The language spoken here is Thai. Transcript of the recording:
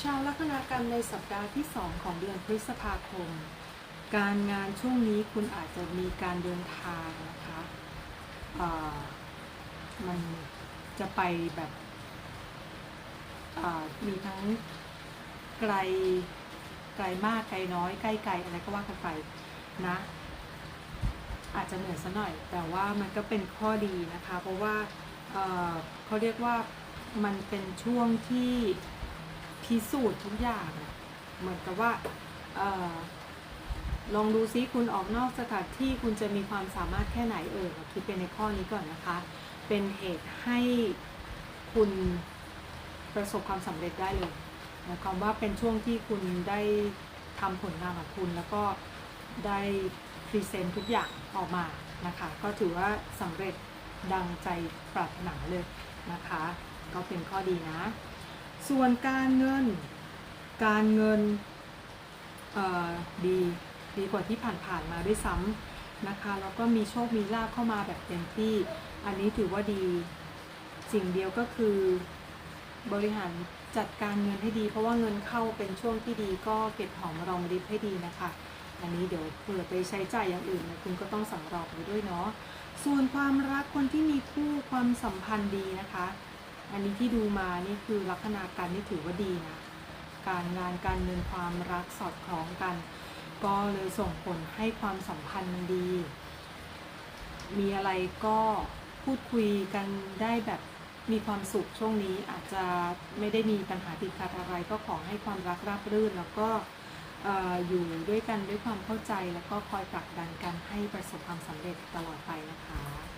ชาวลัคนากันในสัปดาห์ที่2ของเดือนพฤษภาคม การงานช่วงนี้คุณอาจจะมีการเดินทางนะคะมันจะไปแบบมีทั้งไกลไกลมากไกลน้อยใกล้ไกลอะไรก็ว่ากันไปนะ อาจจะเหนื่อยซะหน่อย แต่ว่ามันก็เป็นข้อดีนะคะ เพราะว่าเเขาเรียกว่ามันเป็นช่วงที่ พิสูจน์ทุกอย่างเหมือนกับว่าออลองดูซิคุณออกนอกสถานที่คุณจะมีความสามารถแค่ไหนเออคิดเป็นในข้อนี้ก่อนนะคะ เป็นเหตุให้คุณประสบความสำเร็จได้เลยหมายความว่าเป็นช่วงที่คุณได้ทำผลงานของคุณแล้วก็ได้พรีเซนต์ทุกอย่างออกมานะคะ ก็ถือว่าสำเร็จดังใจปรารถนาเลยนะคะ ก็เป็นข้อดีนะ ส่วนการเงิน การเงินเออดีดีกว่าที่ผ่านๆมาด้วยซ้ำนะคะแล้วก็มีโชคมีลาภเข้ามาแบบเต็มที่ อันนี้ถือว่าดี สิ่งเดียวก็คือบริหารจัดการเงินให้ดี เพราะว่าเงินเข้าเป็นช่วงที่ดีก็เก็บหอมรอมริบให้ดีนะคะ อันนี้เดี๋ยวเผื่อไปใช้จ่ายอย่างอื่นนี่ยคุณก็ต้องสำรองไว้ด้วยเนาะส่วนความรักคนที่มีคู่ความสัมพันธ์ดีนะคะ อันนี้ที่ดูมานี่คือลัคนาการนี่ถือว่าดีนะ การงานการเงินความรักสอดคล้องกัน ก็เลยส่งผลให้ความสัมพันธ์มันดี มีอะไรก็พูดคุยกันได้แบบมีความสุขช่วงนี้อาจจะไม่ได้มีปัญหาติดขัดอะไรก็ขอให้ความรักราบรื่น แล้วก็เอ่ออยู่ด้วยกันด้วยความเข้าใจ แล้วก็คอยผลักดันกันให้ประสบความสำเร็จตลอดไปนะคะ